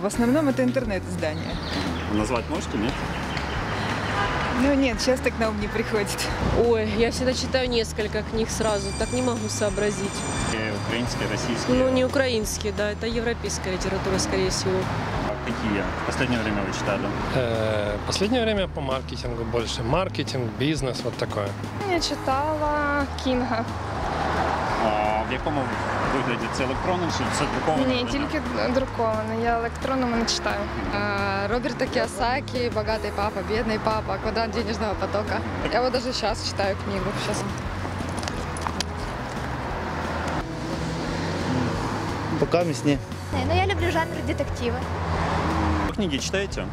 в основном это интернет-издания. Назвать можете, нет? Ну нет, сейчас так на ум не приходит. Ой, я всегда читаю несколько книг сразу, так не могу сообразить. Э, Украинские, российские. Ну, не украинские, да, это европейская литература, скорее всего. А Какие в последнее время вы читали? Э, Последнее время по маркетингу больше. Маркетинг, бизнес, вот такое. Я читала Кінга. А в якому вигляді це електронним чи це друковане? Ні, тільки друковане. Я електронному не читаю. Роберта Киосаки «Богатый папа, бедный папа. Квадрат денежного потока». Я вот даже сейчас читаю книгу. Сейчас. Пока мясне. Ну, я люблю жанр детективы. Ви книги читаєте?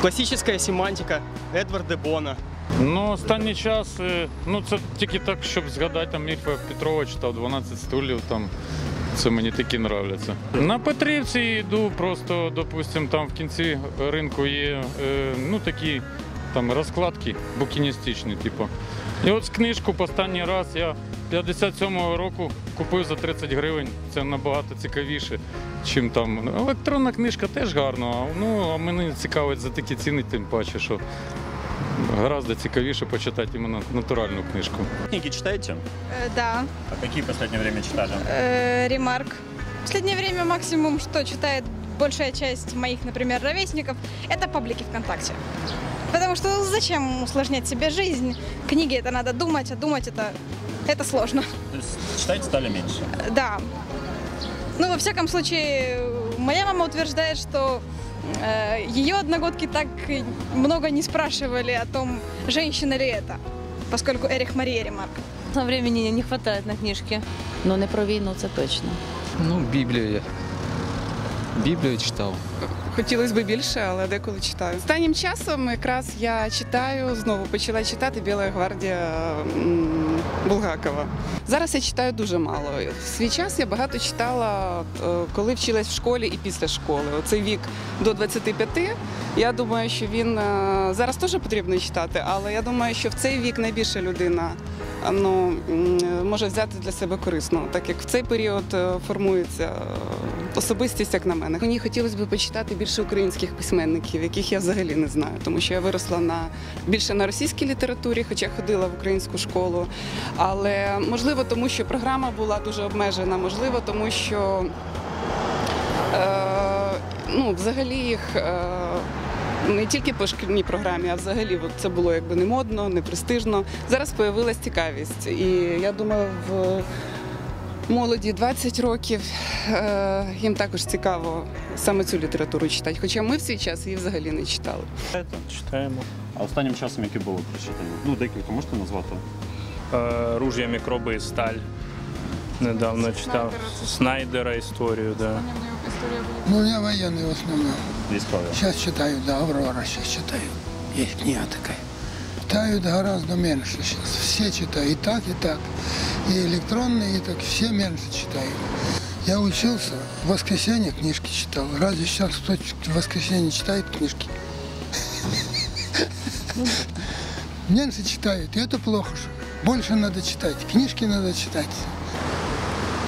Класична семантика Едварда Бона. Ну, останній час, е, ну це тільки так, щоб згадати там Мірфа Петрова читав 12 стульів. Там це мені такі нравляться. На Петрівці йду, просто, допустим, там в кінці ринку є е, ну такі там розкладки букіністичні, типу. І от книжку останній раз я 57-го року купив за 30 гривень. Це набагато цікавіше, чим там. Електронна книжка теж гарна, ну а мене цікавить за такі ціни, тим паче, що гораздо цікавіше почитати іменно натуральну книжку. Книги читаете? Да, А какие в последнее время читали? э, ремарк. В последнее время максимум, что читает большая часть моих, например, ровесников, это паблики ВКонтакте. Потому что зачем усложнять себе жизнь? Книги это надо думать, а думать это, это сложно. То есть читать стали меньше? Да. Ну, во всяком случае, моя мама утверждает, что э, ее одногодки так много не спрашивали о том, женщина ли это, поскольку Эрих Мария Ремарк. Времени не хватает на книжки. Ну, не про війну, це точно. Ну, Біблію я. Біблію читав. Хотілося б більше, але деколи читаю. Останнім часом якраз я читаю, знову почала читати Біла гвардія Булгакова. Зараз я читаю дуже мало. В свій час я багато читала, е, коли вчилась в школі і після школи. Оцей вік до 25. Я думаю, що він е, зараз теж потрібно читати, але я думаю, що в цей вік найбільше людина ну, може взяти для себе корисно, так як в цей період е, формується е, особистість, як на мене. Мені хотілося б почитати більше українських письменників, яких я взагалі не знаю, тому що я виросла на більше на російській літературі, хоча ходила в українську школу. Але можливо, тому що програма була дуже обмежена, можливо, тому що е, ну, взагалі їх. Е, не тільки по шкільній програмі, а взагалі це було якби не модно, не престижно. Зараз з'явилась цікавість. І я думаю, в молоді 20 років е, їм також цікаво саме цю літературу читати. Хоча ми в свій час її взагалі не читали. Читаємо. А останнім часом які були прочитані? Ну, декілька можете назвати? Е, Руж'я, мікроби і сталь. Недавно читав Снайдера історію, да. Ну, я военный в основном. Військові. Сейчас читаю, да, Аврора сейчас читаю. Есть книга такая. Читают гораздо меньше сейчас. Все читают, и так, и так. И электронные, и так, все меньше читают. Я учился, в воскресенье книжки читал. Разве сейчас кто в воскресенье читает книжки? Меньше читают, и это плохо. же. Больше надо читать, книжки надо читать.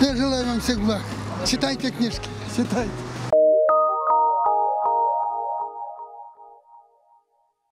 Я желаю вам всех благ. Читайте книжки, читайте.